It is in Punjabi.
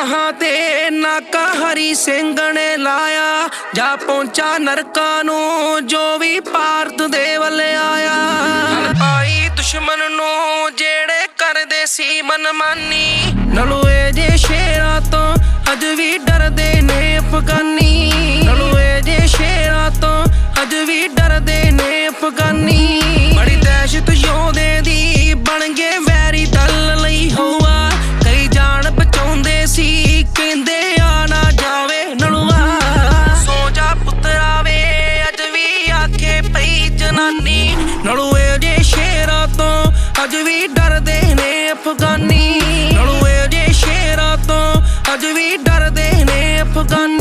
ਰਾਹਾਂ ਤੇ ਨਾਕਾ ਹਰੀ ਸਿੰਘ ਲਾਇਆ, ਜਾ ਪਹੁੰਚਾ ਨਰਕਾਂ ਨੂੰ, ਜੋ ਵੀ ਭਾਰਤ ਦੇ ਵੱਲ ਆਇਆ। ਪਾਈ ਦੁਸ਼ਮਣ ਨੂੰ, ਜਿਹੜੇ ਕਰਦੇ ਸੀ ਮਨਮਾਨੀ। ਨਲੂਏ ਜੇ ਸ਼ੇਰਾਂ ਤੋਂ ਅੱਜ ਵੀ ਡਰਦੇ ਨੇ ਅਫਗਾਨੀ। ਨਲੂਏ ਜੇ ਸ਼ੇਰਾਂ ਤੋਂ ਅਜ ਵੀ ਡਰਦੇ ਨੇ ਅਫਗਾਨੀ। ਬੜੀ ਦਹਿਸ਼ਤ ਯੋਧੇ ਦੀ ਬਣ ਗਏ ਅਫਗਾਨੀ। ਨਾਲੋਂ ਇਹ ਜੇ ਸ਼ੇਰਾਂ ਤੋਂ ਅੱਜ ਵੀ ਡਰਦੇ ਨੇ ਅਫਗਾਨੀ।